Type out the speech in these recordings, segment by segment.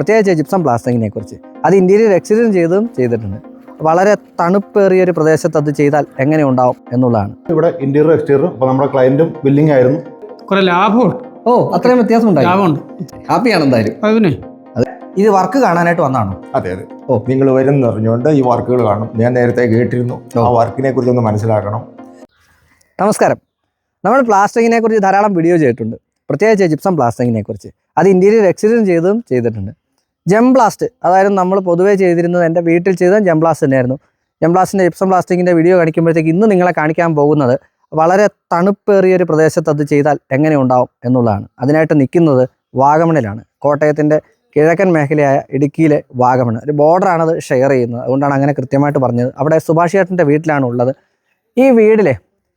പ്രത്യേകിച്ച് ജിപ്സം പ്ലാസ്റ്റിങ്ങിനെ കുറിച്ച്. അത് ഇന്ത്യയിൽ എക്സിഡന്റ് ചെയ്തും ചെയ്തിട്ടുണ്ട്. വളരെ തണുപ്പേറിയ ഒരു പ്രദേശത്ത് അത് ചെയ്താൽ എങ്ങനെ ഉണ്ടാവും എന്നുള്ളതാണ്. ഇവിടെ ഇന്റീരിയർ എക്സ്റ്റീരിയർ അപ്പോൾ നമ്മുടെ ക്ലയന്റും ബില്ലിംഗ് ആയിരുന്നു. കുറെ ലാഭമുണ്ട് ഓ അത്രയും വ്യത്യാസം ഉണ്ടായി. ലാഭമുണ്ട് ഹാപ്പിയാണ് എന്തായാലും. അതിനെ ഇത് വർക്ക് കാണാനായിട്ട് വന്നാണോ? അതെ അതെ. ഓ. നിങ്ങൾ വരുന്ന അറിഞ്ഞുകൊണ്ട് ഈ വർക്കുകൾ കാണും. ഞാൻ നേരത്തെ കേട്ടിരുന്നു. ആ വർക്കിനെ കുറിച്ച് ഒന്ന് മനസ്സിലാക്കണം. നമസ്കാരം. നമ്മൾ പ്ലാസ്റ്റിങ്ങിനെ കുറിച്ച് ധാരാളം വീഡിയോ ചെയ്തിട്ടുണ്ട്. പ്രത്യേകിച്ച് ജിപ്സം പ്ലാസ്റ്റിങ്ങിനെ കുറിച്ച്. അത് ഇന്ത്യയിൽ എക്സിഡന്റ് ചെയ്തും ചെയ്തിട്ടുണ്ട്. ജം ബ്ലാസ്റ്റ് അതായത് നമ്മൾ പൊതുവേ ചെയ്തിരുന്നത്. എന്റെ വീട്ടിൽ ചെയ്ത ജം ബ്ലാസ്റ്റ് തന്നെയായിരുന്നു. ജം ബ്ലാസ്റ്റിന്റെ ജിപ്സം പ്ലാസ്റ്റിങ്ങിന്റെ വീഡിയോ കാണിക്കുമ്പോഴത്തേക്ക് ഇന്ന് നിങ്ങളെ കാണിക്കാൻ പോകുന്നത് വളരെ തണുപ്പേറിയ ഒരു പ്രദേശത്ത് അത് ചെയ്താൽ എങ്ങനെ ഉണ്ടാവും എന്നുള്ളതാണ്. അതിനായിട്ട് നിൽക്കുന്നത് വാഗമണിലാണ്. കോട്ടയത്തിന്റെ കിഴക്കൻ മേഖലയായ ഇടുക്കിയിലെ വാഗമൺ ഒരു ബോർഡറാണ് അത് ഷെയർ ചെയ്യുന്നത്. അതുകൊണ്ടാണ് അങ്ങനെ കൃത്യമായിട്ട് പറഞ്ഞത്. അവിടെ സുഭാഷ് ചേട്ടന്റെ വീട്ടിലാണ് ഉള്ളത്. ഈ വീടിലെ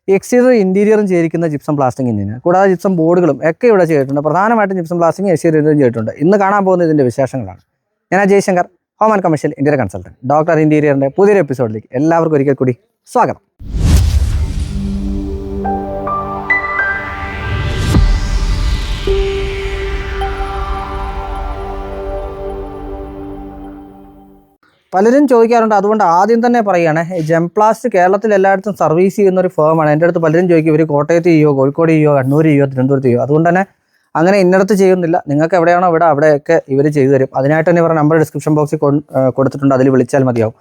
എക്സ്റ്റീരിയർ ഇന്റീരിയറും ചെയ്തിരിക്കുന്ന ജിപ്സം പ്ലാസ്റ്റിംഗ് എഞ്ചിന് കൂടാതെ ജിപ്സം ബോർഡുകളും ഒക്കെ ഇവിടെ ചെയ്തിട്ടുണ്ട്. പ്രധാനമായിട്ടും ജിപ്സം പ്ലാസ്റ്റിംഗ് എക്സ്റ്റീരിയറും ചെയ്തിട്ടുണ്ട്. ഇന്ന് കാണാൻ പോകുന്ന ഇതിന്റെ വിശേഷങ്ങളാണ്. ഞാൻ Jayashankar home and commercial interior consultant doctor ഇന്റീരിയറിന്റെ പുതിയൊരു എപ്പിസോഡിലേക്ക് എല്ലാവർക്കും ഒരിക്കൽ കൂടി സ്വാഗതം. പലരും ചോദിക്കാറുണ്ട് അതുകൊണ്ട് ആദ്യം തന്നെ പറയുകയാണ്. ജംപ്ലാസ്റ്റ് കേരളത്തിൽ എല്ലായിടത്തും സർവീസ് ചെയ്യുന്ന ഒരു ഫേമാണ് എന്റെ അടുത്ത് പലരും ചോദിക്കും ഇവർ കോട്ടയത്ത് ചെയ്യോ കോഴിക്കോട് ചെയ്യോ കണ്ണൂർ ചെയ്യോ തിരുവനന്തപുരത്ത് ചെയ്യോ അതുകൊണ്ട് തന്നെ അങ്ങനെ ഇന്നടത്ത് ചെയ്യുന്നില്ല. നിങ്ങൾക്ക് എവിടെയാണോ ഇവിടെ അവിടെയൊക്കെ ഇവർ ചെയ്തു തരും. അതിനായിട്ട് തന്നെ ഇവരുടെ നമ്പർ ഡിസ്ക്രിപ്ഷൻ ബോക്സിൽ കൊടുത്തിട്ടുണ്ട്. അതിൽ വിളിച്ചാൽ മതിയാവും.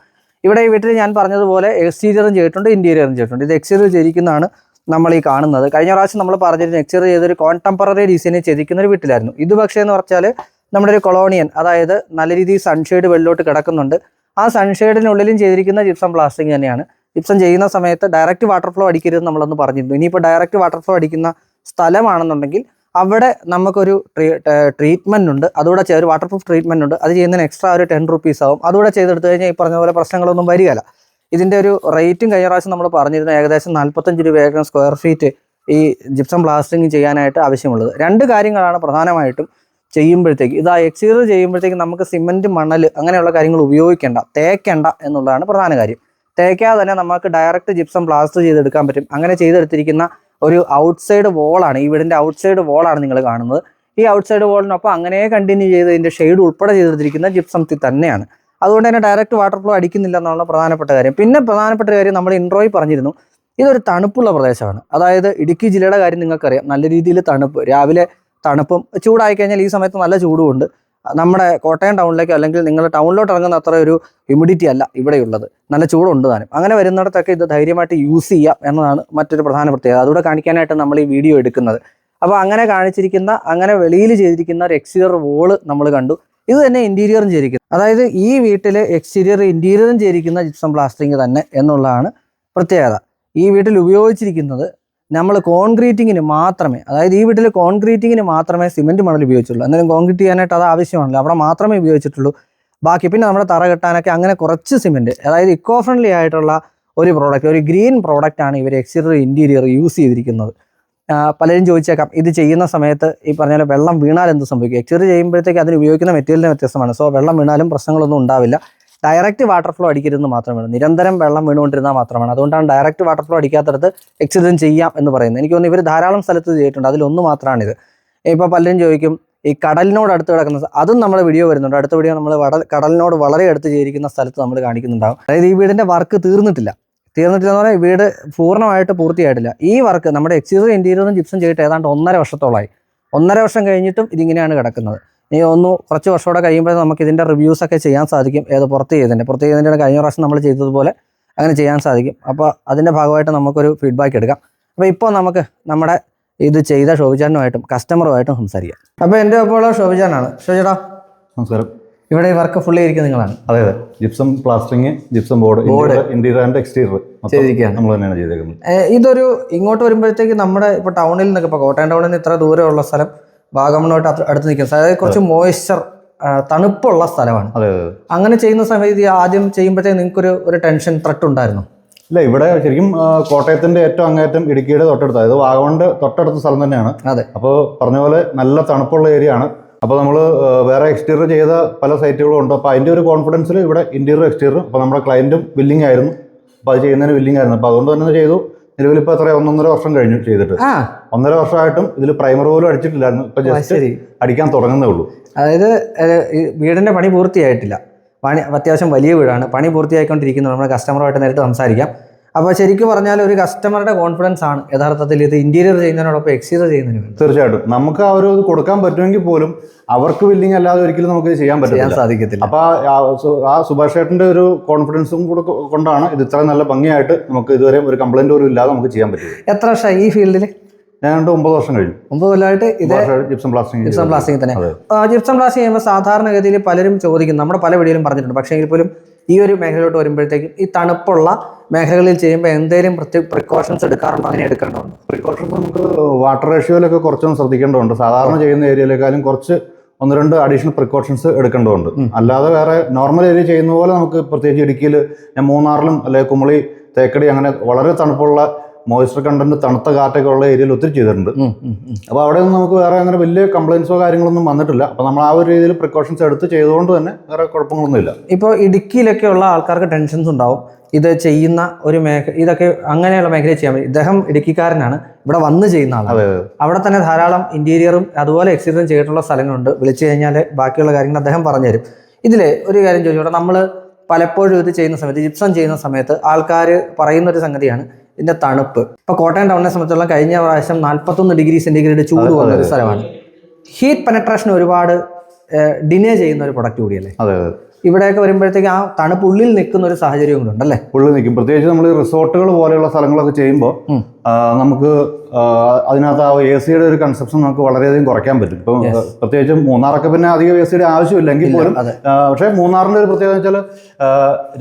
ഇവിടെ ഈ വീട്ടിൽ ഞാൻ പറഞ്ഞതുപോലെ എക്സ്റ്റീരിയറും ചെയ്തിട്ടുണ്ട് ഇന്റീരിയറും ചെയ്തിട്ടുണ്ട്. ഇത് എക്സ്റ്റീരിയർ ചെയ്തിരിക്കുന്നതാണ് നമ്മൾ ഈ കാണുന്നത്. കഴിഞ്ഞ പ്രാവശ്യം നമ്മൾ പറഞ്ഞിരുന്നു എക്സ്റ്റീരിയർ ചെയ്തൊരു കോൺടെമ്പററി ഡിസൈനിൽ ചെയ്തിരിക്കുന്ന ഒരു വീട്ടിലായിരുന്നു. ഇത് പക്ഷേ എന്ന് പറഞ്ഞാൽ നമ്മുടെ ഒരു കൊളോണിയൻ അതായത് നല്ല രീതിയിൽ സൺഷെയ്ഡ് വെള്ളിലോട്ട് കിടക്കുന്നുണ്ട്. ആ സൺഷെയ്ഡിനുള്ളിലും ചെയ്തിരിക്കുന്ന ജിപ്സം പ്ലാസ്റ്റിക് തന്നെയാണ്. ജിപ്സം ചെയ്യുന്ന സമയത്ത് ഡയറക്റ്റ് വാട്ടർ ഫ്ലോ അടിക്കരുത് നമ്മളൊന്ന് പറഞ്ഞിരുന്നു. ഇനിയിപ്പോൾ ഡയറക്റ്റ് വാട്ടർ ഫ്ലോ അടിക്കുന്ന സ്ഥലമാണെന്നുണ്ടെങ്കിൽ അവിടെ നമുക്കൊരു ട്രീറ്റ്മെന്റ് ഉണ്ട്. അതുകൂടെ ഒരു വാട്ടർ പ്രൂഫ് ട്രീറ്റ്മെന്റ് ഉണ്ട്. അത് ചെയ്യുന്നതിന് എക്സ്ട്രാ ഒരു ടെൻ റുപ്പീസ് ആവും. അതുകൂടെ ചെയ്തെടുത്തു കഴിഞ്ഞാൽ ഈ പറഞ്ഞ പോലെ പ്രശ്നങ്ങളൊന്നും വരികയില്ല. ഇതിന്റെ ഒരു റേറ്റും കഴിഞ്ഞ പ്രാവശ്യം നമ്മൾ പറഞ്ഞിരുന്ന ഏകദേശം നാൽപ്പത്തഞ്ച് രൂപയായിരിക്കും സ്ക്വയർ ഫീറ്റ് ഈ ജിപ്സം ബ്ലാസ്റ്റിംഗ് ചെയ്യാനായിട്ട് ആവശ്യമുള്ളത്. രണ്ട് കാര്യങ്ങളാണ് പ്രധാനമായിട്ടും ചെയ്യുമ്പോഴത്തേക്ക് ഇത് ആ എക്സ്റ്റീരിയർ ചെയ്യുമ്പോഴത്തേക്ക് നമുക്ക് സിമെന്റ് മണൽ അങ്ങനെയുള്ള കാര്യങ്ങൾ ഉപയോഗിക്കേണ്ട തേക്കേണ്ട എന്നുള്ളതാണ് പ്രധാന കാര്യം. തേക്കാതെ തന്നെ നമുക്ക് ഡയറക്റ്റ് ജിപ്സം പ്ലാസ്റ്റർ ചെയ്തെടുക്കാൻ പറ്റും. അങ്ങനെ ചെയ്തെടുത്തിരിക്കുന്ന ഒരു ഔട്ട്സൈഡ് വോളാണ് ഈ വീടിന്റെ ഔട്ട്സൈഡ് വോളാണ് നിങ്ങൾ കാണുന്നത്. ഈ ഔട്ട്സൈഡ് വോളിനൊപ്പം അങ്ങനെ കണ്ടിന്യൂ ചെയ്ത് ഇതിന്റെ ഷെയ്ഡ് ഉൾപ്പെടെ ചെയ്തെടുത്തിരിക്കുന്ന ജിപ്സംത്തിൽ തന്നെയാണ്. അതുകൊണ്ട് തന്നെ ഡയറക്റ്റ് വാട്ടർ ഫ്ലോ അടിക്കുന്നില്ല എന്നുള്ള പ്രധാനപ്പെട്ട കാര്യം. പിന്നെ പ്രധാനപ്പെട്ട കാര്യം നമ്മൾ ഇൻട്രോയിൽ പറഞ്ഞിരുന്നു. ഇതൊരു തണുപ്പുള്ള പ്രദേശമാണ്. അതായത് ഇടുക്കി ജില്ലയുടെ കാര്യം നിങ്ങൾക്കറിയാം. നല്ല രീതിയിൽ തണുപ്പ്. രാവിലെ തണുപ്പും ചൂടായി കഴിഞ്ഞാൽ ഈ സമയത്ത് നല്ല ചൂടുമുണ്ട്. നമ്മുടെ കോട്ടയം ടൗണിലേക്കോ അല്ലെങ്കിൽ നിങ്ങൾ ടൗണിലോട്ട് ഇറങ്ങുന്ന അത്ര ഒരു ഹ്യൂമിഡിറ്റി അല്ല ഇവിടെയുള്ളത്. നല്ല ചൂടുണ്ട് താനും. അങ്ങനെ വരുന്നിടത്തൊക്കെ ഇത് ധൈര്യമായിട്ട് യൂസ് ചെയ്യാം എന്നതാണ് മറ്റൊരു പ്രധാന പ്രത്യേകത. അതുകൂടെ കാണിക്കാനായിട്ട് നമ്മൾ ഈ വീഡിയോ എടുക്കുന്നത്. അപ്പോൾ അങ്ങനെ കാണിച്ചിരിക്കുന്ന അങ്ങനെ വെളിയിൽ ചെയ്തിരിക്കുന്ന ഒരു എക്സ്റ്റീരിയർ വോൾ നമ്മൾ കണ്ടു. ഇത് തന്നെ ഇന്റീരിയറും ചെയ്തിരിക്കുന്നത് അതായത് ഈ വീട്ടിൽ എക്സ്റ്റീരിയർ ഇന്റീരിയറും ചെയ്തിരിക്കുന്ന ജിപ്സം പ്ലാസ്റ്റിംഗ് തന്നെ എന്നുള്ളതാണ് പ്രത്യേകത. ഈ വീട്ടിൽ ഉപയോഗിച്ചിരിക്കുന്നത് നമ്മൾ കോൺക്രീറ്റിങ്ങിന് മാത്രമേ അതായത് ഈ വീട്ടിൽ കോൺക്രീറ്റിങ്ങിന് മാത്രമേ സിമെന്റ് മണൽ ഉപയോഗിച്ചുള്ളൂ. എന്നാലും കോൺക്രീറ്റ് ചെയ്യാനായിട്ട് അത് ആവശ്യമാണല്ലോ. അവിടെ മാത്രമേ ഉപയോഗിച്ചിട്ടുള്ളൂ. ബാക്കി പിന്നെ നമ്മുടെ തറ കെട്ടാനൊക്കെ അങ്ങനെ കുറച്ച് സിമെന്റ് അതായത് ഇക്കോ ഫ്രണ്ട്ലി ആയിട്ടുള്ള ഒരു പ്രോഡക്റ്റ് ഒരു ഗ്രീൻ പ്രോഡക്റ്റ് ആണ് ഇവർ എക്സ്റ്റീരിയർ ഇന്റീരിയർ യൂസ് ചെയ്തിരിക്കുന്നത്. പലരും ചോദിച്ചേക്കാം ഇത് ചെയ്യുന്ന സമയത്ത് ഈ പറഞ്ഞ വെള്ളം വീണാൽ എന്ത് സംഭവിക്കും? എക്സ്റ്റീരിയർ ചെയ്യുമ്പോഴത്തേക്ക് അതിന് ഉപയോഗിക്കുന്ന മെറ്റീരിയലിന് വ്യത്യസ്തമാണ്. സോ വെള്ളം വീണാലും പ്രശ്നങ്ങളൊന്നും ഉണ്ടാവില്ല. ഡയറക്റ്റ് വാട്ടർ ഫ്ലോ അടിക്കരുതെന്ന് മാത്രമാണ് നിരന്തരം വെള്ളം വീണുകൊണ്ടിരുന്നാൽ മാത്രമാണ്. അതുകൊണ്ടാണ് ഡയറക്റ്റ് വാട്ടർ ഫ്ലോ അടിക്കാത്തടത്ത് എക്സിഡൻ ചെയ്യാം എന്ന് പറയുന്നത്. എനിക്ക് തോന്നുന്നു ഇവർ ധാരാളം സ്ഥലത്ത് ചെയ്തിട്ടുണ്ട്. അതിലൊന്ന് മാത്രമാണിത്. ഇപ്പോൾ പലരും ചോദിക്കും ഈ കടലിനോട് അടുത്ത് കിടക്കുന്ന അതും നമ്മുടെ വീഡിയോ വരുന്നുണ്ട്. അടുത്ത വീഡിയോ നമ്മൾ കടലിനോട് വളരെ അടുത്ത് ചെയ്തിരിക്കുന്ന സ്ഥലത്ത് നമ്മൾ കാണിക്കുന്നുണ്ടാവും. അതായത് ഈ വീടിന്റെ വർക്ക് തീർന്നിട്ടില്ല. തീർന്നിട്ടില്ല എന്ന് പറഞ്ഞാൽ വീട് പൂർണമായിട്ട് പൂർത്തിയായിട്ടില്ല. ഈ വർക്ക് നമ്മുടെ എക്സ്റ്റീരിയർ ഇന്റീരിയറും ജിപ്സും ചെയ്തിട്ട് ഏതാണ്ട് ഒന്നര വർഷത്തോളമായി ഒന്നര വർഷം കഴിഞ്ഞിട്ടും ഇതിങ്ങനെയാണ് കിടക്കുന്നത്. ഇനി ഒന്ന് കുറച്ച് വർഷമൂടെ കഴിയുമ്പോൾ നമുക്ക് ഇതിന്റെ റിവ്യൂസ് ഒക്കെ ചെയ്യാൻ സാധിക്കും. ഏത് പുറത്ത് ചെയ്തതിന്റെ പുറത്ത് ചെയ്തതിന്റെ കഴിഞ്ഞ പ്രാവശ്യം നമ്മൾ ചെയ്തതുപോലെ അങ്ങനെ ചെയ്യാൻ സാധിക്കും. അപ്പോൾ അതിന്റെ ഭാഗമായിട്ട് നമുക്കൊരു ഫീഡ്ബാക്ക് എടുക്കാം. അപ്പോൾ ഇപ്പോൾ നമുക്ക് നമ്മുടെ ഇത് ചെയ്ത ഷോഭിചാനുമായിട്ടും കസ്റ്റമറുമായിട്ടും സംസാരിക്കാം. അപ്പോൾ എന്റെ ഒപ്പമുള്ള ഷോഭിചാനാണ് ഷോചേട്ടാ നമസ്കാരം. ഇവിടെ വർക്ക് ഫുള്ളി ഇരിക്കുന്ന നിങ്ങളാണ്. അതെ അതെ. Gypsum plastering gypsum board interior and exterior ചെയ്തിരിക്കുകയാണ്. നമ്മൾ തന്നെയാണ് ചെയ്തേക്കുന്നത്. ഇതൊരു ഇങ്ങോട്ട് വരുമ്പോഴത്തേക്ക് നമ്മുടെ ഇപ്പോൾ ടൗണിൽ നിന്നൊക്കെ ഇപ്പോൾ കോട്ടയം ടൗണിൽ നിന്ന് ഇത്ര ദൂരമുള്ള സ്ഥലം വാഗമണ്ണോട്ട് അത്ര- അടുത്ത് നിൽക്കുന്ന സ്ഥലം. അതായത് കുറച്ച് മോയ്സ്ചർ തണുപ്പുള്ള സ്ഥലമാണ്. അങ്ങനെ ചെയ്യുന്ന സമയത്ത് ആദ്യം ചെയ്യുമ്പോഴത്തേക്ക് നിങ്ങൾക്കൊരു ഒരു ടെൻഷൻ ത്രട്ട് ഉണ്ടായിരുന്നു. ഇല്ല ഇവിടെ ശരിക്കും കോട്ടയത്തിന്റെ ഏറ്റവും അങ്ങേറ്റം ഇടുക്കിയുടെ തൊട്ടടുത്ത് അതായത് വാഗമണ്ട് തൊട്ടടുത്ത സ്ഥലം തന്നെയാണ്. അതെ. അപ്പോൾ പറഞ്ഞ പോലെ നല്ല തണുപ്പുള്ള ഏരിയ ആണ് അപ്പോൾ നമ്മൾ വേറെ എക്സ്റ്റീരിയർ ചെയ്ത പല സൈറ്റുകളും ഉണ്ട്. അപ്പോൾ അതിന്റെ ഒരു കോൺഫിഡൻസിൽ ഇവിടെ ഇന്റീരിയർ എക്സ്റ്റീരിയർ അപ്പോൾ നമ്മുടെ ക്ലയന്റും ബില്ലിംഗ് ആയിരുന്നു. അപ്പോൾ അത് ചെയ്യുന്നതിന് ബില്ലിംഗ് ആയിരുന്നു. അപ്പോൾ അതുകൊണ്ട് തന്നെ ചെയ്തു. നിലവിൽ ഇപ്പൊ എത്ര ഒന്നൊന്നര വർഷം കഴിഞ്ഞു ചെയ്തിട്ട്. ഒന്നര വർഷമായിട്ടും ഇതിൽ പ്രൈമർ പോലും അടിച്ചിട്ടില്ലായിരുന്നു. ഇപ്പൊ ജസ്റ്റ് അടിക്കാൻ തുടങ്ങുന്നേ ഉള്ളൂ. അതായത് വീടിന്റെ പണി പൂർത്തിയായിട്ടില്ല. പണി അത്യാവശ്യം വലിയ വീടാണ്. പണി പൂർത്തിയായിക്കൊണ്ടിരിക്കുന്നു. നമ്മുടെ കസ്റ്റമറുമായിട്ട് നേരിട്ട് സംസാരിക്കാം. അപ്പോൾ ശരിക്കും പറഞ്ഞാൽ ഒരു കസ്റ്റമറുടെ കോൺഫിഡൻസ് ആണ്. യഥാർത്ഥത്തിൽ ഇത് ഇന്റീരിയർ ചെയ്യുന്നതിനോടൊപ്പം എക്സ്റ്റീരിയർ ചെയ്യുന്നതിന് വേണ്ടി. തീർച്ചയായിട്ടും. നമുക്ക് ആ ഒരു കൊടുക്കാൻ പറ്റുമെങ്കിൽ പോലും അവർക്ക് ബില്ലിംഗ് അല്ലാതെ ഒരിക്കലും നമുക്ക് ചെയ്യാൻ പറ്റില്ല സാധിക്കത്തില്ല. അപ്പൊ ആ- സുഭാഷ് ചേട്ടന്റെ ഒരു കോൺഫിഡൻസും കൂടെ കൊണ്ടാണ് ഇത് ഇത്ര നല്ല ഭംഗിയായിട്ട് നമുക്ക് ഇതുവരെ ഒരു കംപ്ലൈന്റ് പോലും ഇല്ലാതെ നമുക്ക് ചെയ്യാൻ പറ്റും എത്ര വർഷമായി ഈ ഫീൽഡിൽ ഞാൻ രണ്ട് ഒമ്പത് വർഷം കഴിഞ്ഞു. ഒമ്പത് കൊല്ലമായിട്ട് ഇത് ജിപ്സം പ്ലാസ്റ്റിംഗ് ജിപ്സം ബ്ലാസ്റ്റിംഗ് തന്നെ. ജിപ്സം ബ്ലാസ്റ്റിംഗ് ചെയ്യുമ്പോൾ സാധാരണഗതിയിൽ പലരും ചോദിക്കും. നമ്മുടെ പല വീഡിയോയിലും പറഞ്ഞിട്ടുണ്ട്. പക്ഷേ എങ്കിൽ പോലും ഈ ഒരു മേഖലയിലോട്ട് വരുമ്പോഴത്തേക്കും ഈ തണുപ്പുള്ള മേഖലകളിൽ ചെയ്യുമ്പോൾ എന്തെങ്കിലും പ്രത്യേക പ്രിക്കോഷൻസ് എടുക്കാറുണ്ടോ? അങ്ങനെ എടുക്കേണ്ടതുണ്ട്? പ്രിക്കോഷൻസ് നമുക്ക് വാട്ടർ റേഷ്യോയിലൊക്കെ കുറച്ചൊന്ന് ശ്രദ്ധിക്കേണ്ടതുണ്ട്. സാധാരണ ചെയ്യുന്ന ഏരിയയിലേക്കാളും കുറച്ച് ഒന്ന് രണ്ട് അഡീഷണൽ പ്രിക്കോഷൻസ് എടുക്കേണ്ടതുണ്ട്. അല്ലാതെ വേറെ നോർമൽ ഏരിയ ചെയ്യുന്ന പോലെ നമുക്ക് പ്രത്യേകിച്ച് ഇടുക്കിയിൽ ഞാൻ മൂന്നാറിലും അല്ലെങ്കിൽ കുമളി തേക്കടി അങ്ങനെ വളരെ തണുപ്പുള്ള മോയ്സ്ചർ കണ്ടന്റ് തണുത്ത കാറ്റൊക്കെ ഉള്ള ഏരിയയിൽ ഒത്തിരി ചെയ്തിട്ടുണ്ട്. അപ്പോൾ അവിടെ ഒന്നും നമുക്ക് വേറെ അങ്ങനെ വലിയ കംപ്ലയിൻസോ കാര്യങ്ങളൊന്നും വന്നിട്ടില്ല. അപ്പോൾ നമ്മൾ ആ ഒരു രീതിയിൽ പ്രിക്കോഷൻസ് എടുത്ത് ചെയ്തുകൊണ്ട് തന്നെ വേറെ കുഴപ്പങ്ങളൊന്നുമില്ല. ഇപ്പോൾ ഇടുക്കിയിലൊക്കെ ഉള്ള ആൾക്കാർക്ക് ടെൻഷൻസ് ഉണ്ടാവും. ഇത് ചെയ്യുന്ന ഒരു മേഖ ഇതൊക്കെ അങ്ങനെയുള്ള മേഖലയിൽ ചെയ്യാൻ പറ്റും. ഇദ്ദേഹം ഇടുക്കിക്കാരനാണ്. ഇവിടെ വന്ന് ചെയ്യുന്ന ആളാണ്. അവിടെ തന്നെ ധാരാളം ഇന്റീരിയറും അതുപോലെ എക്സ്റ്റീരിയറും ചെയ്തിട്ടുള്ള സ്ഥലങ്ങളുണ്ട്. വിളിച്ചു കഴിഞ്ഞാൽ ബാക്കിയുള്ള കാര്യങ്ങൾ അദ്ദേഹം പറഞ്ഞുതരും. ഇതിൽ ഒരു കാര്യം ചോദിച്ചോട്ടെ? നമ്മൾ പലപ്പോഴും ഇത് ചെയ്യുന്ന സമയത്ത് ജിപ്സം ചെയ്യുന്ന സമയത്ത് ആൾക്കാർ പറയുന്ന ഒരു സംഗതിയാണ്. ഇതിന്റെ തണുപ്പ്. ഇപ്പൊ കോട്ടയം ടൗണിനെ സംബന്ധിച്ചോളം കഴിഞ്ഞ പ്രാവശ്യം നാൽപ്പത്തൊന്ന് ഡിഗ്രി സെന്റിഗ്രേഡ് ചൂട് വന്ന ഒരു. സ്ഥലമാണ്. ഹീറ്റ് പെനട്രേഷൻ ഒരുപാട് ഡിനേ ചെയ്യുന്ന ഒരു പ്രൊഡക്റ്റ് കൂടിയല്ലേ? അതെ അതെ. ഇവിടെയൊക്കെ വരുമ്പോഴത്തേക്ക് ആ തണുപ്പ് ഉള്ളിൽ നിൽക്കുന്ന ഒരു സാഹചര്യം കൂടെ ഉണ്ടല്ലേ? ഉള്ളിൽ നിൽക്കും. പ്രത്യേകിച്ച് നമ്മൾ റിസോർട്ടുകൾ പോലെയുള്ള സ്ഥലങ്ങളൊക്കെ ചെയ്യുമ്പോൾ നമുക്ക് അതിനകത്ത് ആ എ സിയുടെ ഒരു കൺസെപ്ഷൻ നമുക്ക് വളരെയധികം കുറയ്ക്കാൻ പറ്റും. ഇപ്പം പ്രത്യേകിച്ചും മൂന്നാറൊക്കെ പിന്നെ അധികം എ സിയുടെ ആവശ്യമില്ലെങ്കിൽ പോലും പക്ഷേ മൂന്നാറിന്റെ ഒരു പ്രത്യേകത വെച്ചാൽ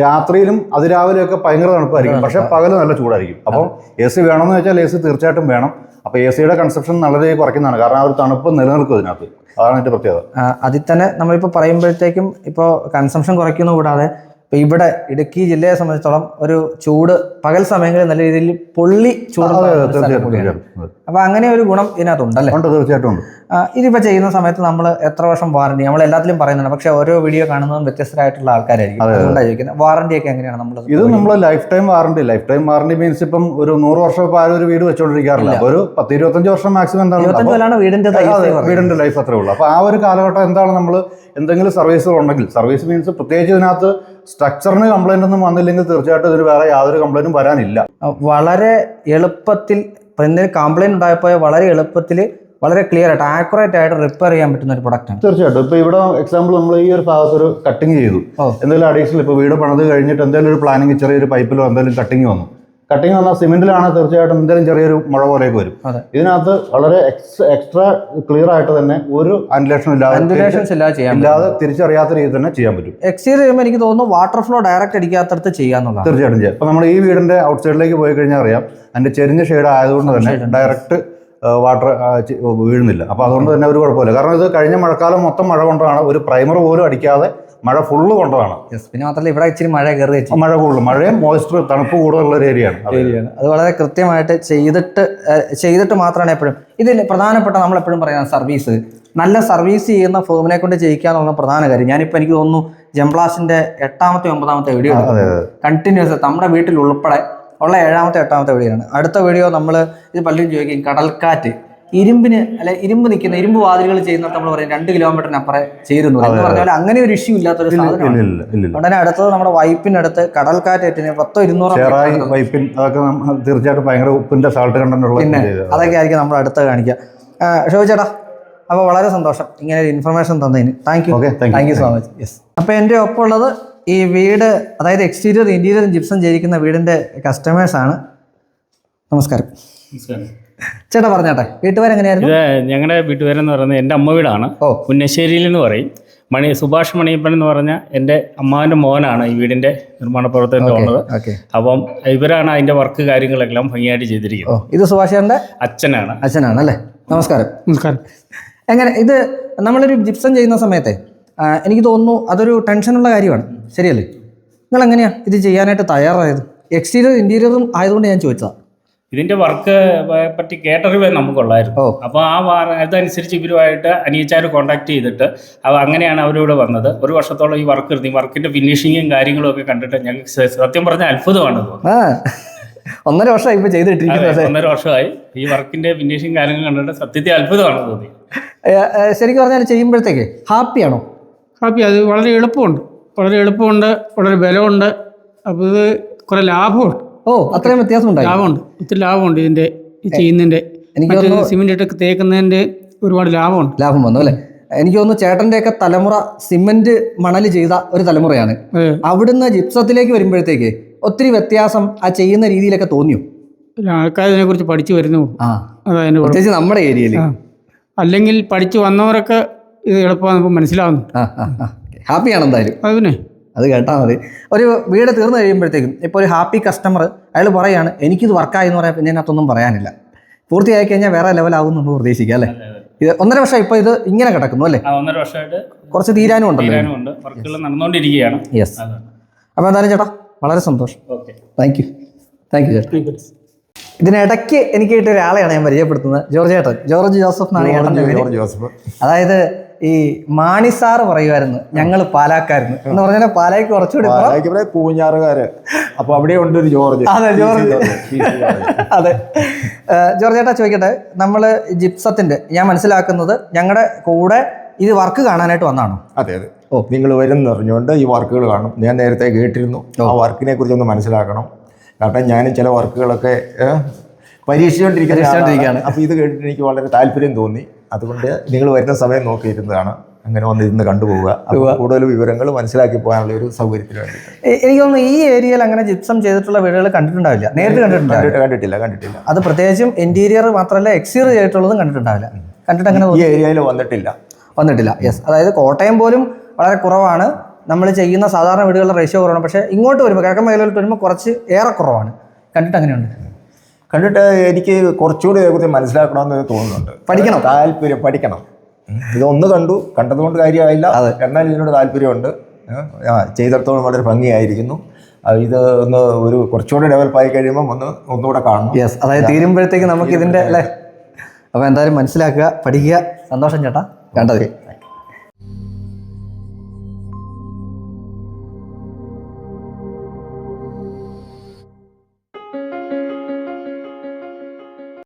രാത്രിയിലും അതിരാവിലെയൊക്കെ ഭയങ്കര തണുപ്പായിരിക്കും. പക്ഷേ പകൽ നല്ല ചൂടായിരിക്കും. അപ്പം എ സി വേണമെന്ന് വെച്ചാൽ എ സി തീർച്ചയായിട്ടും വേണം. അപ്പോൾ എ സിയുടെ കൺസെപ്ഷൻ വളരെ കുറയ്ക്കുന്നതാണ്. കാരണം ആ ഒരു തണുപ്പ് നിലനിൽക്കും ഇതിനകത്ത് അതാണ് അതിന്റെ പ്രത്യേകത. അതിൽ തന്നെ നമ്മളിപ്പോൾ പറയുമ്പോഴത്തേക്കും ഇപ്പോൾ കൺസംഷൻ കുറയ്ക്കുന്ന കൂടാതെ ഇപ്പോൾ ഇവിടെ ഇടുക്കി ജില്ലയെ സംബന്ധിച്ചിടത്തോളം ഒരു ചൂട് പകൽ സമയങ്ങളിൽ നല്ല രീതിയിൽ പൊള്ളി ചൂട് അപ്പൊ. അപ്പോൾ അങ്ങനെ ഒരു ഗുണം ഇതിനകത്തുണ്ടല്ലേ തീർച്ചയായിട്ടും ഇതിപ്പോൾ ചെയ്യുന്ന സമയത്ത് നമ്മൾ എത്ര വർഷം വാറണ്ടി നമ്മൾ എല്ലാത്തിലും പറയുന്നുണ്ട്. പക്ഷെ ഓരോ വീഡിയോ കാണുന്നതും വ്യത്യസ്തരായിട്ടുള്ള ആൾക്കാരായിരിക്കും. വാറണ്ടി ഒക്കെ എങ്ങനെയാണ് നമ്മൾ ഇത് നമ്മൾ life time warranty life time warranty means ഇപ്പം ഒരു നൂറ് വർഷം ഇപ്പം ആരും ഒരു വീട് വെച്ചോണ്ടിരിക്കാറില്ല. ഒരു പത്ത് ഇരുപത്തഞ്ച് വർഷം മാക്സിമം എന്താണ് വീടിന്റെ വീടിന്റെ ലൈഫ് അത്രേ ഉള്ളൂ. അപ്പൊ ആ ഒരു കാലഘട്ടം എന്താണ് നമ്മൾ എന്തെങ്കിലും സർവീസുകൾ ഉണ്ടെങ്കിൽ സർവീസ് മീൻസ് പ്രത്യേകിച്ച് ഇതിനകത്ത് സ്ട്രക്ചറിന് കംപ്ലൈന്റ് ഒന്നും വന്നില്ലെങ്കിൽ തീർച്ചയായിട്ടും ഇതിന് വേറെ യാതൊരു കംപ്ലൈന്റും വരാനില്ല. വളരെ എളുപ്പത്തിൽ എന്തെങ്കിലും കംപ്ലൈന്റ് ഉണ്ടായപ്പോൾ വളരെ എളുപ്പത്തിൽ വളരെ ക്ലിയർ ആയിട്ട് ആക്യുറേറ്റ് ആയിട്ട് റിപ്പയർ ചെയ്യാൻ പറ്റുന്ന ഒരു പ്രൊഡക്റ്റാണ് തീർച്ചയായിട്ടും. ഇപ്പൊ ഇവിടെ എക്സാമ്പിൾ നമ്മൾ ഈ ഒരു ഭാഗത്ത് ഒരു കട്ടിങ് ചെയ്തു. എന്തെങ്കിലും അഡീഷണൽ ഇപ്പൊ വീട് പണിത് കഴിഞ്ഞിട്ട് എന്തെങ്കിലും ഒരു പ്ലാനിങ് ചെറിയൊരു പൈപ്പിലോ എന്തെങ്കിലും കട്ടിങ് വന്നു. കട്ടിങ് വന്നാൽ സിമെന്റിലാണ് തീർച്ചയായിട്ടും എന്തെങ്കിലും ചെറിയൊരു മുഴ പോലെയൊക്കെ വരും. ഇതിനകത്ത് വളരെ എക്സ്ട്രാ ക്ലിയർ ആയിട്ട് തന്നെ ഒരു അൻഡുലേഷൻ ഇല്ലാതെ ഇല്ലാതെ തിരിച്ചറിയാത്ത രീതിയിൽ തന്നെ ചെയ്യാൻ പറ്റും. എക്സ്റ്റീരിയർ ചെയ്യുമ്പോൾ എനിക്ക് തോന്നുന്നു വാട്ടർ ഫ്ലോ ഡയറക്റ്റ് അടിക്കാത്തടത്ത് ചെയ്യാന്നുള്ളത് തീർച്ചയായിട്ടും ചെയ്യാം. ഇപ്പൊ നമ്മൾ ഈ വീടിന്റെ ഔട്ട് സൈഡിലേക്ക് പോയി കഴിഞ്ഞാൽ അറിയാം അതിന്റെ ചെരിഞ്ഞ ഷെയ്ഡ് ആയതുകൊണ്ട് തന്നെ ഡയറക്റ്റ് വാട്ടർ വീഴുന്നില്ല. അപ്പൊ അതുകൊണ്ട് തന്നെ ഒരു കുഴപ്പമില്ല. കാരണം ഇത് കഴിഞ്ഞ മഴക്കാലം മൊത്തം മഴ കൊണ്ടാണ് ഒരു പ്രൈമർ പോലും അടിക്കാതെ മഴ ഫുള്ള് കൊണ്ടതാണ്. യെസ് പിന്നെ മാത്രമല്ല ഇവിടെ ഇച്ചിരി മഴ കയറി മഴ കൂടുതൽ. മഴയും മോയ്സ്ചർ തണുപ്പ് കൂടുതലുള്ള ഒരു ഏരിയയാണ് അതെ. അത് വളരെ കൃത്യമായിട്ട് ചെയ്തിട്ട് ചെയ്തിട്ട് മാത്രമാണ് എപ്പോഴും. ഇതിൽ പ്രധാനപ്പെട്ട നമ്മൾ എപ്പോഴും പറയുന്ന സർവീസ് നല്ല സർവീസ് ചെയ്യുന്ന ഫേമിനെ കൊണ്ട് ചെയ്യിക്കുക എന്നുള്ള പ്രധാന കാര്യം. ഞാനിപ്പോൾ എനിക്ക് തോന്നുന്നു ജംപ്ലാസിന്റെ എട്ടാമത്തെ ഒമ്പതാമത്തെ വീഡിയോ കണ്ടിന്യൂസ് നമ്മുടെ വീട്ടിൽ ഉൾപ്പെടെ ഉള്ള ഏഴാമത്തെ എട്ടാമത്തെ വീഡിയോ ആണ്. അടുത്ത വീഡിയോ നമ്മൾ ഇത് പലരും ചോദിക്കും കടൽക്കാറ്റ്. ഇരുമ്പിന് അല്ലെ ഇരുമ്പ് നിൽക്കുന്ന ഇരുമ്പ് വാതിലുകൾ ചെയ്യുന്നിടത്ത് നമ്മൾ പറയും രണ്ട് കിലോമീറ്ററിന് അപ്പുറം ചേരുന്നു എന്ന് പറഞ്ഞ അങ്ങനെ ഒരു ഇഷ്യൂ ഇല്ലാത്തൊരു സാധനമാണ്. ഉടനെ അടുത്തത് നമ്മുടെ വൈപ്പിനടുത്ത് കടൽക്കാറ്റേറ്റിന് പത്തോ ഇരുന്നൂറ് വൈപ്പിൻ അതൊക്കെ തീർച്ചയായിട്ടും ഭയങ്കര ഉപ്പിന്റെ സാൾട്ട് കണ്ടന്റ് ഉള്ള പിന്നെ. അതൊക്കെ ആയിരിക്കും നമ്മൾ അടുത്ത് കാണിക്കുക. ഷോ ചേട്ടാ അപ്പോൾ വളരെ സന്തോഷം ഇങ്ങനെ ഒരു ഇൻഫർമേഷൻ തന്നതിന്. Thank you Okay, thank you so much yes അപ്പോൾ എന്റെ ഒപ്പം ഉള്ളത് ഈ വീട് അതായത് എക്സ്റ്റീരിയർ ഇന്റീരിയർ ജിപ്സം ചെയ്തിരിക്കുന്ന വീടിന്റെ കസ്റ്റമേഴ്സാണ് നമസ്കാരം. ചേട്ടാ പറഞ്ഞാട്ടെ വീട്ടുപേരെങ്ങനെയായിരുന്നു ഇത് ഞങ്ങളുടെ വീട്ടുപേരെന്ന് പറയുന്നത് എന്റെ അമ്മ വീടാണ്. ഓ. പുന്നശ്ശേരിയിൽ എന്ന് പറയും. മണി സുഭാഷ് മണിയപ്പൻ എന്ന് പറഞ്ഞ എന്റെ അമ്മാവിന്റെ മോനാണ് ഈ വീടിന്റെ നിർമ്മാണ പ്രവർത്തനത്തിൽ ഓക്കെ ഉള്ളത് ഓക്കെ. അപ്പം ഇവരാണ് അതിന്റെ വർക്ക് കാര്യങ്ങളെല്ലാം ഭംഗിയായിട്ട് ചെയ്തിരിക്കുന്നത്. ഓ ഇത് സുഭാഷേന്റെ അച്ഛനാണ്. അച്ഛനാണ് അല്ലേ നമസ്കാരം. നമസ്കാരം. എങ്ങനെ ഇത് നമ്മളൊരു ജിപ്സം ചെയ്യുന്ന സമയത്തെ ആ, എനിക്ക് തോന്നുന്നു അതൊരു ടെൻഷനുള്ള കാര്യമാണ്. ശരിയല്ലേ? നിങ്ങൾ എങ്ങനെയാണ് ഇത് ചെയ്യാനായിട്ട് തയ്യാറായത്? എക്സ്റ്റീരിയർ ഇന്റീരിയറും ആയതുകൊണ്ട് ഞാൻ ചോദിച്ചതാണ് ഇതിന്റെ വർക്ക് പറ്റി കേട്ടറിവ് നമുക്കുള്ളായിരുന്നു. അപ്പോൾ ആ അതനുസരിച്ച് ഇവരുമായിട്ട് അനിയച്ചാർ കോൺടാക്ട് ചെയ്തിട്ട് അവ അങ്ങനെയാണ് അവരിവിടെ വന്നത്. ഒരു വർഷത്തോളം ഈ വർക്ക് ഇരുന്നു വർക്കിന്റെ ഫിനിഷിങ്ങും കാര്യങ്ങളും ഒക്കെ കണ്ടിട്ട് ഞങ്ങൾക്ക് സത്യം പറഞ്ഞ അത്ഭുതമാണ് ഒന്നര വർഷമായി ഇപ്പൊ ചെയ്തിട്ടിരിക്കുന്നത് ഒന്നര വർഷമായി. ഈ വർക്കിന്റെ ഫിനിഷിങ് കാര്യങ്ങൾ കണ്ടിട്ട് സത്യത്തെ അത്ഭുതമാണ് തോന്നി. ശരിക്കും പറഞ്ഞാൽ ചെയ്യുമ്പോഴത്തേക്ക് ഹാപ്പിയാണോ? ഹാപ്പി അത് വളരെ എളുപ്പമുണ്ട്. വളരെ എളുപ്പമുണ്ട് വളരെ ബലമുണ്ട്. അപ്പോൾ ഇത് കുറേ ലാഭമുണ്ട്. ഓ അത്രയും വ്യത്യാസം ഉണ്ടായി ലാഭമുണ്ട്. ഒത്തിരി ലാഭമുണ്ട് ഇതിന്റെ ഈ ചെയ്യുന്നതിന്റെ. എനിക്ക് സിമെന്റ് ഇട്ട് തേക്കുന്നതിന്റെ ഒരുപാട് ലാഭമുണ്ട്. ലാഭം വന്നു അല്ലേ? എനിക്ക് തോന്നുന്നു ചേട്ടന്റെയൊക്കെ തലമുറ സിമെന്റ് മണൽ ചെയ്ത ഒരു തലമുറയാണ്. അവിടുന്ന് ജിപ്സത്തിലേക്ക് വരുമ്പോഴത്തേക്ക് ഒത്തിരി വ്യത്യാസം ആ ചെയ്യുന്ന രീതിയിലൊക്കെ തോന്നിയോ? ആൾക്കാർ കുറിച്ച് പഠിച്ചു വരുന്നു പ്രത്യേകിച്ച് നമ്മുടെ ഏരിയയിൽ അല്ലെങ്കിൽ പഠിച്ചു വന്നവരൊക്കെ ഇത് എളുപ്പമാണ് മനസ്സിലാവുന്നു ഹാപ്പിയാണ് എന്തായാലും അത് പിന്നെ അത് കേട്ടാൽ മതി. ഒരു വീട് തീർന്നു കഴിയുമ്പോഴത്തേക്കും ഇപ്പോൾ ഒരു ഹാപ്പി കസ്റ്റമർ അയാൾ പറയാണ് എനിക്കിത് വർക്കായി എന്ന് പറയാൻ പിന്നെ അതിനകത്തൊന്നും പറയാനില്ല. പൂർത്തിയായി കഴിഞ്ഞാൽ വേറെ ലെവലാകും നമ്മൾ പ്രതീക്ഷിക്കുക അല്ലേ? ഇത് ഒന്നര വർഷം ഇപ്പോൾ ഇത് ഇങ്ങനെ കിടക്കുന്നു അല്ലേ? ഒന്നര വർഷമായിട്ട് കുറച്ച് തീരാനും ഉണ്ടല്ലോ നടന്നുകൊണ്ടിരിക്കുകയാണ്. യെസ് അപ്പോൾ എന്തായാലും ചേട്ടാ വളരെ സന്തോഷം. Okay. Thank you thank you ചേട്ടാ. ഇതിനിടയ്ക്ക് എനിക്ക് കിട്ടിയ ഒരാളെയാണ് ഞാൻ പരിചയപ്പെടുത്തുന്നത്. ജോർജ് ചേട്ടൻ. ജോർജ് ജോസഫ് എന്നാണ് ജോർജ് ജോസഫ്. അതായത് ഈ മാണി സാറ് പറയുമായിരുന്നു ഞങ്ങൾ പാലാക്കായിരുന്നു എന്ന് പറഞ്ഞാൽ പാലായ്ക്ക് കുറച്ചുകൂടി പാലായ്ക്ക് പൂഞ്ഞാറുകാര്. അപ്പൊ അവിടെ ഉണ്ട് ഒരു ജോർജ്. അതെ, ജോർജ്. അതെ. ജോർജ് ചേട്ടാ ചോദിക്കട്ടെ നമ്മൾ ജിപ്സത്തിന്റെ ഞാൻ മനസ്സിലാക്കുന്നത് ഞങ്ങളുടെ കൂടെ ഇത് വർക്ക് കാണാനായിട്ട് വന്നാണോ? അതെ അതെ. ഓ നിങ്ങൾ വരുന്ന അറിഞ്ഞുകൊണ്ട് ഈ വർക്കുകൾ കാണും. ഞാൻ നേരത്തെ കേട്ടിരുന്നു. ആ വർക്കിനെ കുറിച്ച് ഒന്ന് മനസ്സിലാക്കണം. കാരണം ഞാനും ചില വർക്കുകളൊക്കെ പരീക്ഷിച്ചുകൊണ്ടിരിക്കുകയാണ്. ആളാണ്. അപ്പൊ ഇത് കേട്ടിട്ട് എനിക്ക് വളരെ താല്പര്യം തോന്നി. അതുകൊണ്ട് നിങ്ങൾ വരുന്ന സമയം നോക്കിയിരുന്നതാണ്. അങ്ങനെ വന്നിരുന്ന് കണ്ടുപോവുക. കൂടുതൽ വിവരങ്ങൾ മനസ്സിലാക്കി പോകാനുള്ള ഒരു സൗകര്യത്തിന് വേണ്ടി എനിക്ക് തോന്നുന്നു ഈ ഏരിയയിൽ അങ്ങനെ ജിപ്സം ചെയ്തിട്ടുള്ള വീടുകൾ കണ്ടിട്ടുണ്ടാവില്ല. നേരിട്ട് കണ്ടിട്ടുണ്ടാവില്ല. കണ്ടിട്ടില്ല കണ്ടിട്ടില്ല. അത് പ്രത്യേകിച്ചും ഇന്റീരിയർ മാത്രമല്ല എക്സ്റ്റീരിയർ ചെയ്തിട്ടുള്ളതും കണ്ടിട്ടുണ്ടാവില്ല. കണ്ടിട്ട് അങ്ങനെ ഈ ഏരിയയിൽ വന്നിട്ടില്ല. വന്നിട്ടില്ല. യെസ് അതായത് കോട്ടയം പോലും വളരെ കുറവാണ്. നമ്മൾ ചെയ്യുന്ന സാധാരണ വീടുകളുടെ റേഷ്യോ കുറവാണ്. പക്ഷേ ഇങ്ങോട്ട് വരുമ്പോൾ കിഴക്കൻ മേഖലയിലോട്ട് വരുമ്പോൾ കുറച്ച് ഏറെ കുറവാണ് കണ്ടിട്ട് അങ്ങനെയുണ്ട്. കണ്ടിട്ട് എനിക്ക് കുറച്ചുകൂടി ഇതേക്കുറിച്ച് മനസ്സിലാക്കണമെന്ന് തോന്നുന്നുണ്ട്. പഠിക്കണം. താല്പര്യം പഠിക്കണം. ഇതൊന്ന് കണ്ടു കണ്ടതുകൊണ്ട് കാര്യമായില്ല. എന്നാൽ ഇതിനോട് താല്പര്യമുണ്ട്. ചെയ്തിടത്തോളം വളരെ ഭംഗിയായിരിക്കുന്നു. ഇത് ഒന്ന് ഒരു കുറച്ചുകൂടി ഡെവലപ്പ് ആയി കഴിയുമ്പോൾ ഒന്ന് ഒന്നുകൂടെ കാണണം. യെസ് അതായത് തീരുമ്പോഴത്തേക്ക് നമുക്ക് ഇതിന്റെ അല്ലേ? അപ്പോൾ എന്തായാലും മനസ്സിലാക്കുക പഠിക്കുക. സന്തോഷം ചേട്ടാ. കണ്ടത്